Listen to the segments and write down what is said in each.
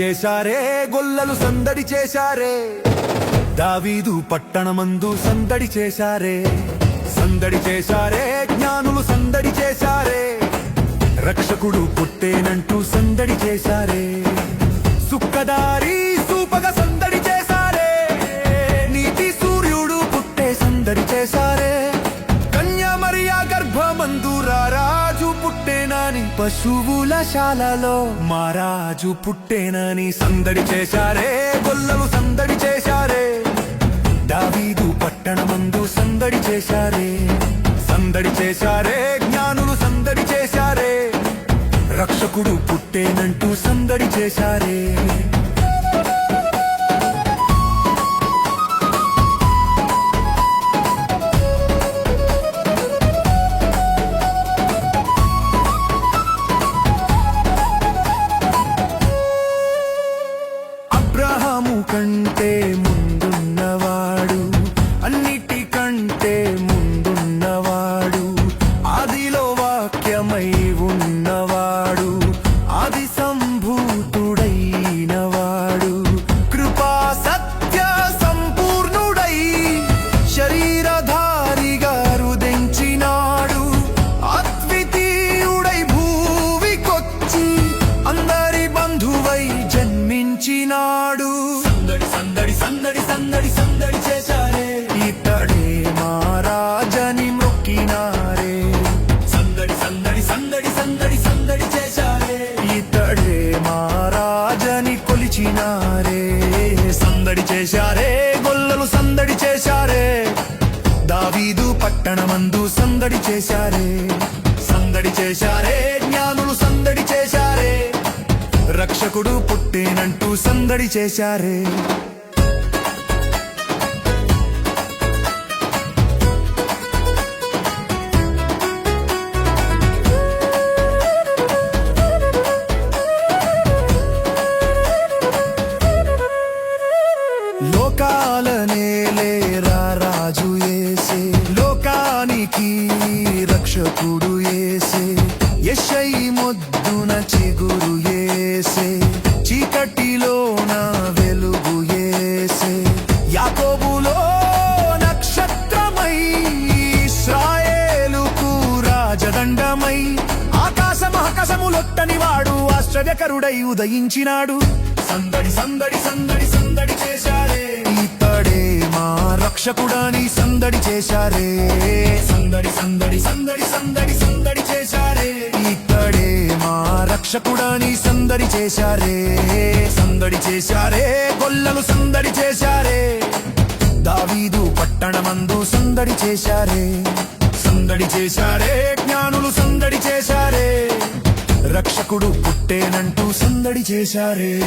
చేశారే గొల్లలు సందడి చేశారే. దావీదు పట్టణమందు సందడి చేశారే. సందడి చేశారే జ్ఞానులు సందడి చేశారే. రక్షకుడు పుట్టేనంటూ సందడి చేశారే. సుక్కదారి సూపగ సందడి చేశారే. నీతి సూర్యుడు పుట్టే సందడి చేశారే. పశువుల శాలలో మారాజు పుట్టేనని సందడి చేశారే గొల్లలు సందడి చేశారే. దావీదు పట్టణమందు సందడి చేశారే సందడి చేశారే జ్ఞానులు సందడి చేశారే. రక్షకుడు పుట్టేనంటూ సందడి చేశారే. సందడి చేశారే. లోకాల రాజు ఏసే. లోకానికి రక్షకుడు ఏసే. యశై మొద్దున చిగురు శంకరుడై ఉదయించినాడు. సందడి సందడి సందడి సందడి చేశారే. ఇతడే మా రక్షకుడాని సందడి చేశారే. సందడి సందడి సందడి సందడి సందడి చేశారే. ఇతడే మా రక్షకుడాని సందడి చేశారే. సందడి చేశారే గొల్లలు సందడి చేశారే. దావీదు పట్టణమందు సందడి చేశారే. సందడి చేశారే జ్ఞానులు సందడి చేశారు. రక్షకుడు పుట్టేనంటూ సందడి చేశారే.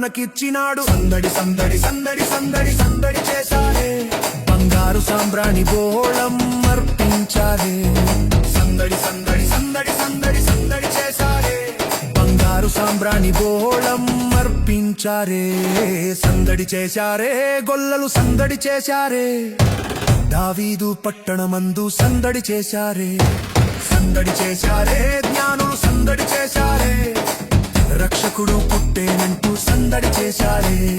మనకిచ్చినాడు. సందడి సందడి సందడి సందడి సందడి చేశారే. బంగారు సాంబ్రాణి బోళం అర్పించారే. సందడి సందడి సందడి సందడి సందడి చేశారే. బంగారు సాంబ్రాణి బోళం అర్పించారే. సందడి చేశారే గొల్లలు సందడి చేశారే. దావీదు పట్టణమందు సందడి చేశారే. సందడి చేశారే జ్ఞానులు సందడి చేశారే. రక్షకుడు పుట్టేనంటూ సందడి చేశారే.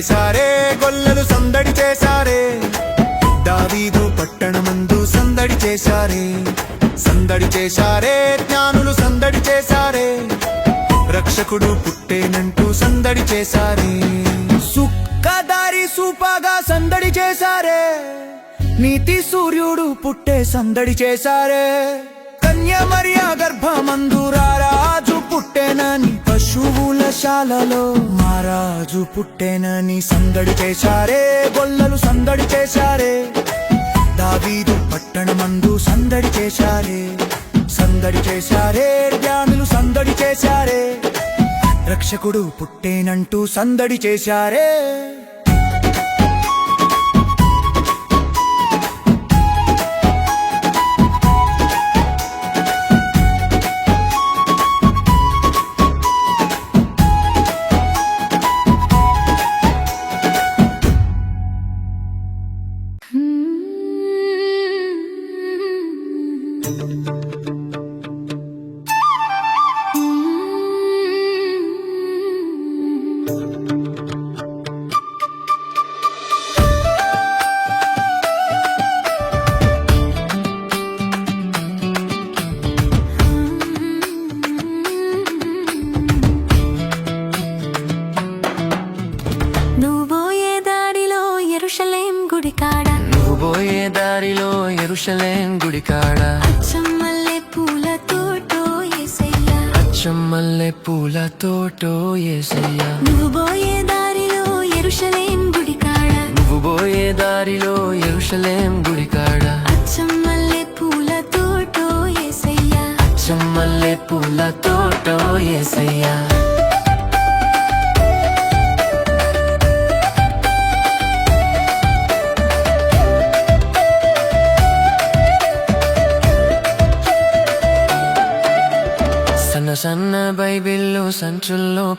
చేశారే గొల్లలు సందడి చేశారే. దావీదు పట్టణమందు సందడి చేశారే. సందడి చేశారే జ్ఞానులు సందడి చేశారే. రక్షకుడు పుట్టేనంటూ సందడి చేశారే. సుక్కదారి సూపాగా సందడి చేశారే. నీతి సూర్యుడు పుట్టే సందడి చేశారే. కన్య మరియ గర్భమందు రారాజు పుట్టేనని పశువుల శాలలో. మారాజు పుట్టేనని సందడి చేశారే గొల్లలు సందడి చేశారే. దావీదు పట్టణమందు సందడి చేశారే సందడి చేశారే జ్ఞానులు సందడి చేశారే. రక్షకుడు పుట్టేనంటూ సందడి చేశారే.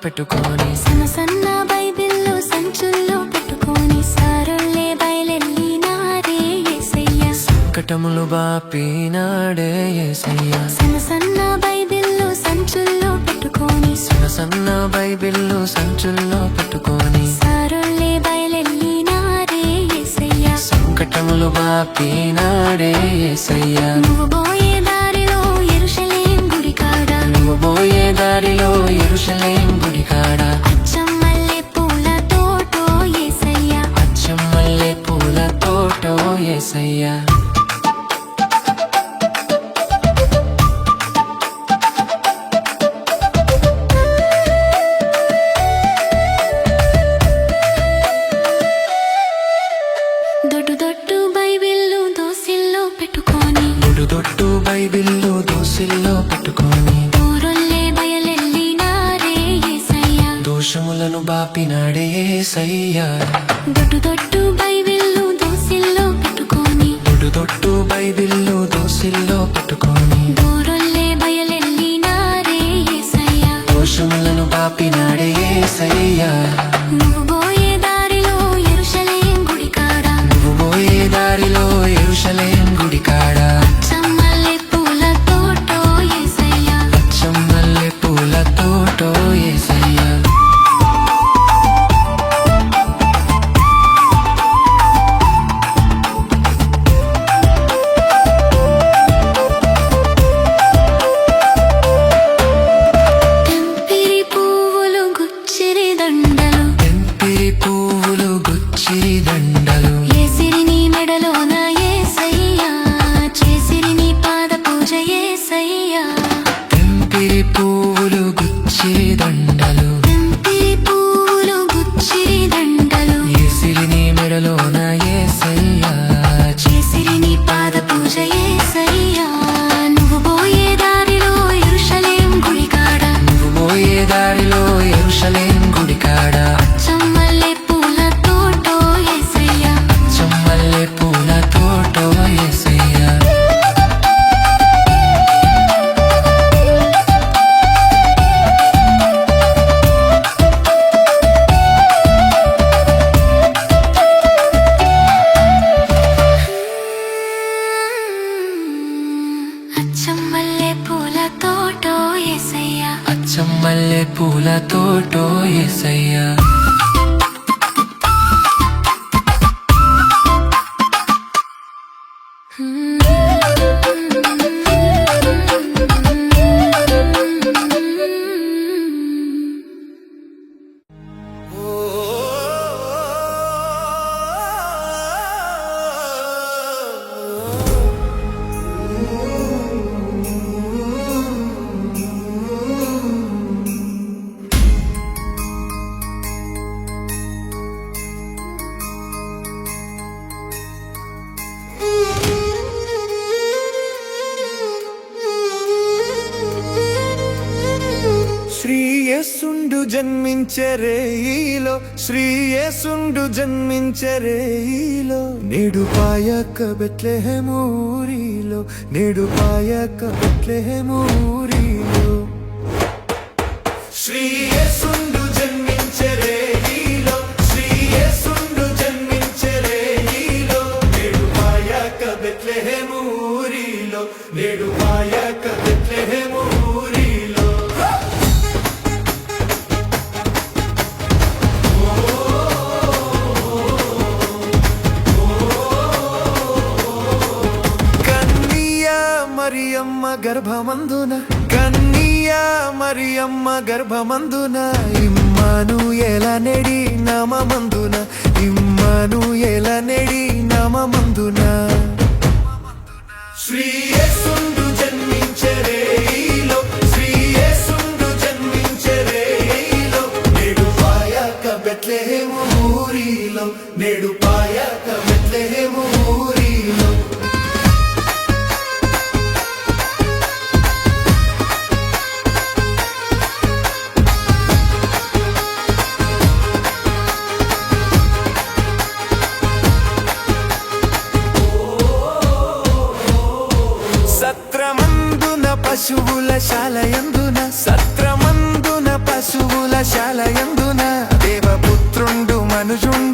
పెట్టుకొని. సన్న సన్న బైబిల్లో సంచుల్లో పెట్టుకొని సారులే బయలెళ్ళినారే ఏసయ్యా. కటములు బాపినాడే ఏసయ్యా. సన్న సన్న బైబిల్లో సంచుల్లో పెట్టుకొని సన్న సన్న బైబిల్లో సంచుల్లో పెట్టుకొని. సారులే బయలెళ్ళినారే ఏసయ్యా. సంకటములు బాపినాడే ఏసయ్యా. నువ్వు పోయే దారిలో ఎరుషలేం గుడి కాడ? నువ్వు పోయే దారిలో ఎరుషలేం శ్రీ యేసుండు జన్మించరేలో నేడు పాయక బెట్లెహమూరిలో నేడు పాయక బెట్లెహమూరి భావమందున కన్నీయ మరియమ్మ గర్భమందున ఇమ్మను ఎలా నెడి నమ మందున ఇమ్మను ఎలా నెడి నమ మందునా పశువుల శాలయందున సత్రమందున పశువుల శాలయందున దేవపుత్రుండు మనుషుండు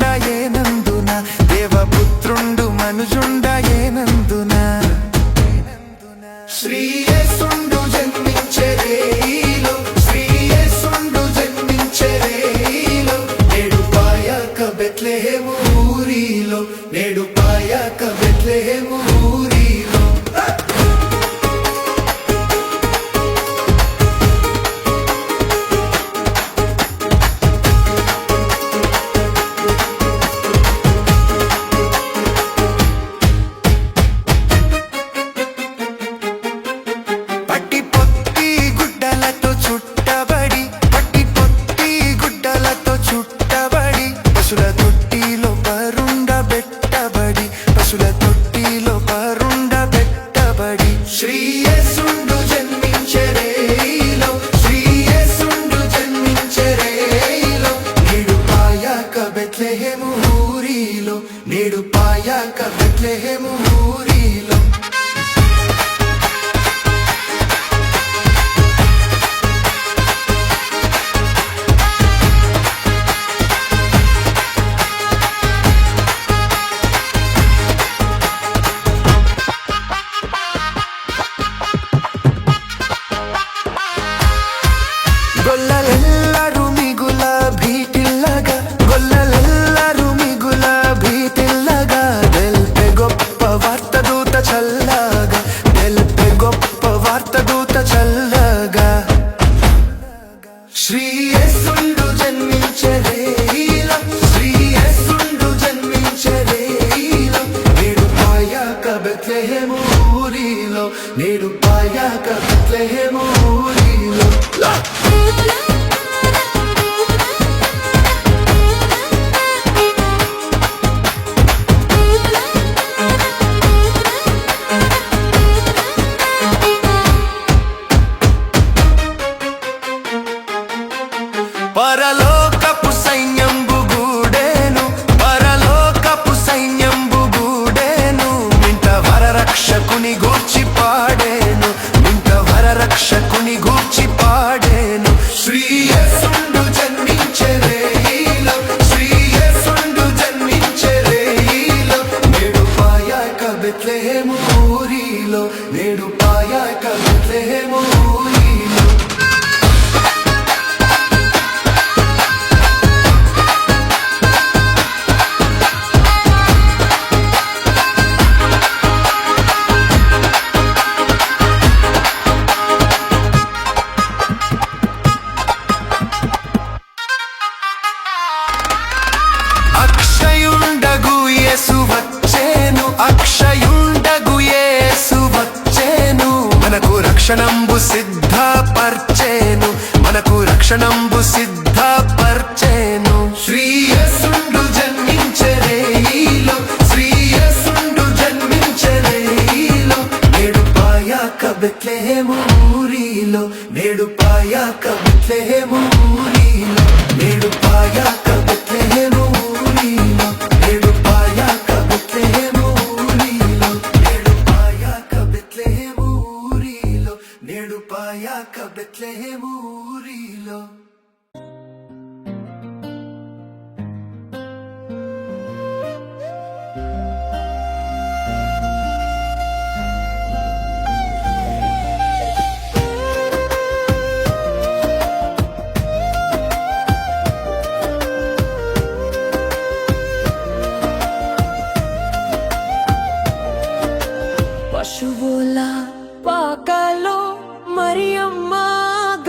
పాయాక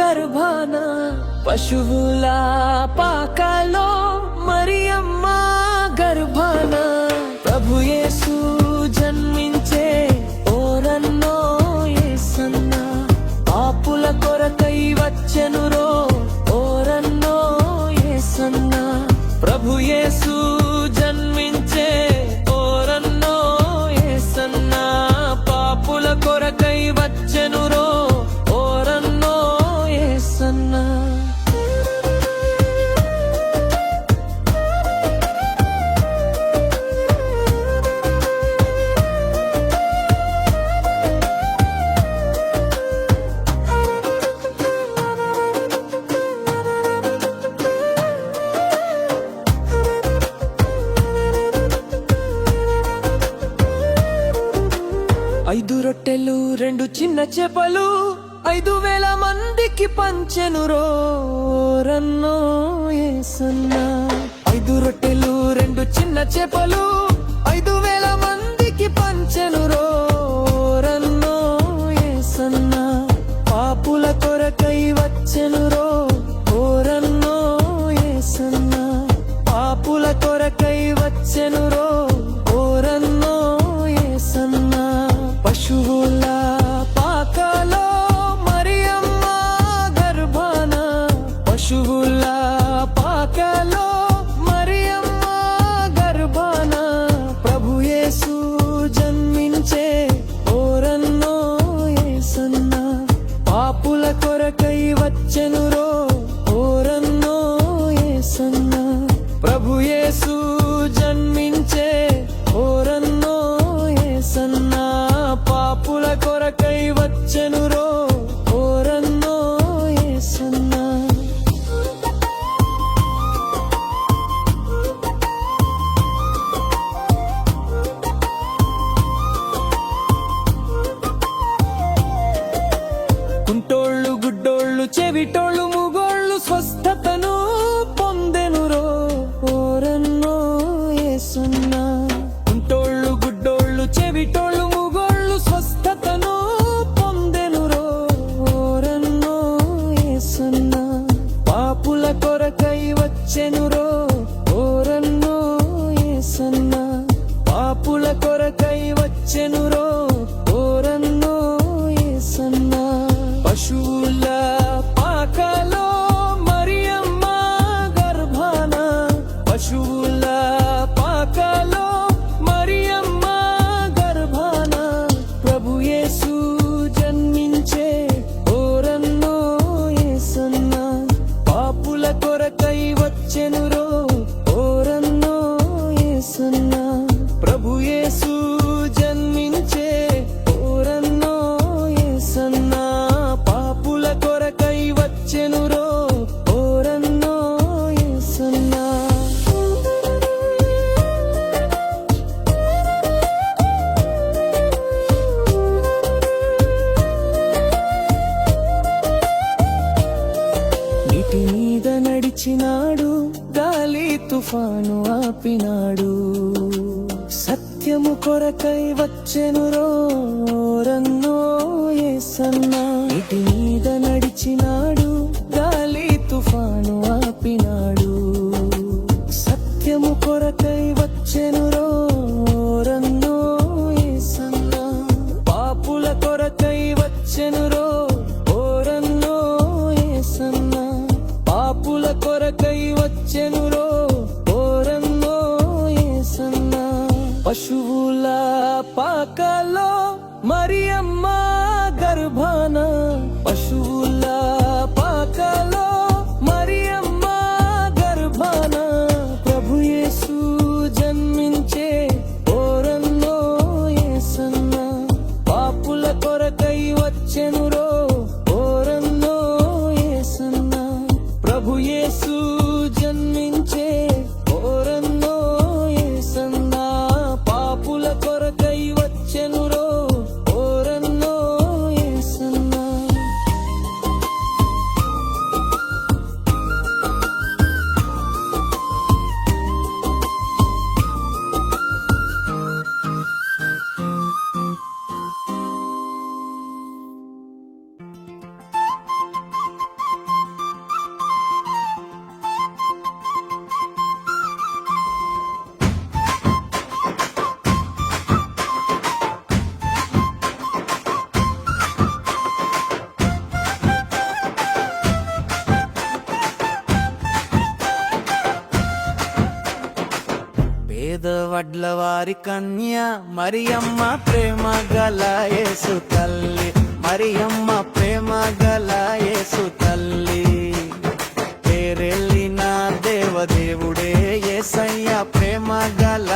గర్భాన పశువుల పాకలో మరియమ్మ గర్భాన. ప్రభు యేసు జన్మించే ఓరన్నో ఏసన్న. పాపుల కొరకై వచ్చెనురో ఓరన్నో ఏసన్న. ప్రభు యేసు ఐదు రొట్టెలు రెండు చిన్న చేపలు ఐదు వేల మందికి పంచెను రోరన్నో ఐదు రొట్టెలు రెండు చిన్న చేపలు ఐదు వేల మందికి పంచెను రోరన్నో ఏసన్న. పాపుల కొరకై వచ్చెను రో ఓరన్నో ఏసన్నా. పాపుల కొరకై వచ్చెను రో వచ్చెను కొరకై వచ్చెనురో ఓరన్నో ఏసన్నా. పశువుల పాకలో నీటి మీద నడిచినాడు గాలి తుఫాను ఆపినాడు. సత్యము కొరకై వచ్చెను రోరన్నో ఏసన్నా. నీటి మీద నడిచినాడు గాలి తుఫాను ఆపినాడు. పేద వడ్ల వారి కన్య మరియమ్మ ప్రేమ గల యేసు తల్లి. మరియమ్మ ప్రేమ గల యేసు తల్లి. పేరెళ్ళిన దేవదేవుడే ఏసయ్య ప్రేమ గల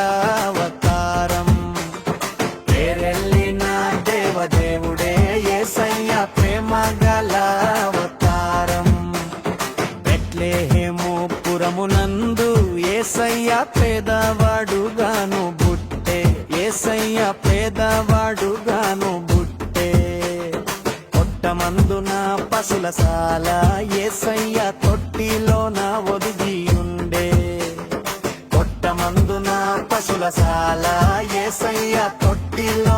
దాసుల సాల ఏసయ్య తొట్టిలోన ఒదిగి ఉండే కొట్టమందున పశుల సాల ఏసయ్య తొట్టిలో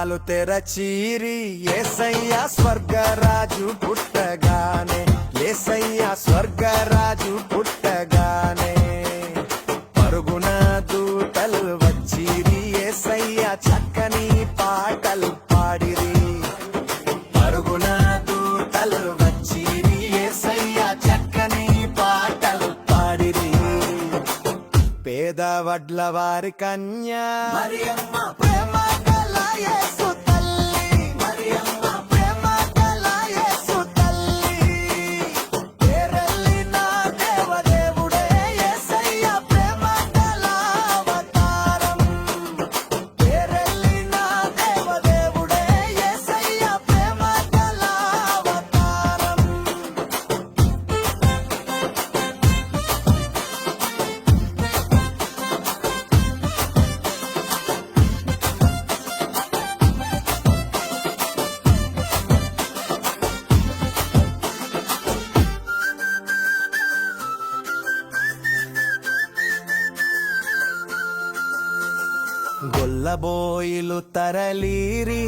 ద్వారాలు తెరచీరి ఏసయ్యా స్వర్గరాజు పుట్టగానే ఏసయ్యా స్వర్గరాజు పుట్టగానే. పరుగున దూతలు వచ్చిరి ఏసయ్యా పాటలు పాడిరి. పరుగున దూతలు వచ్చిరి ఏసయ్యా చక్కని పాటలు పాడిరి. పేదవడ్ల వారి కన్యా ప్రేమ ತರಲೀರಿ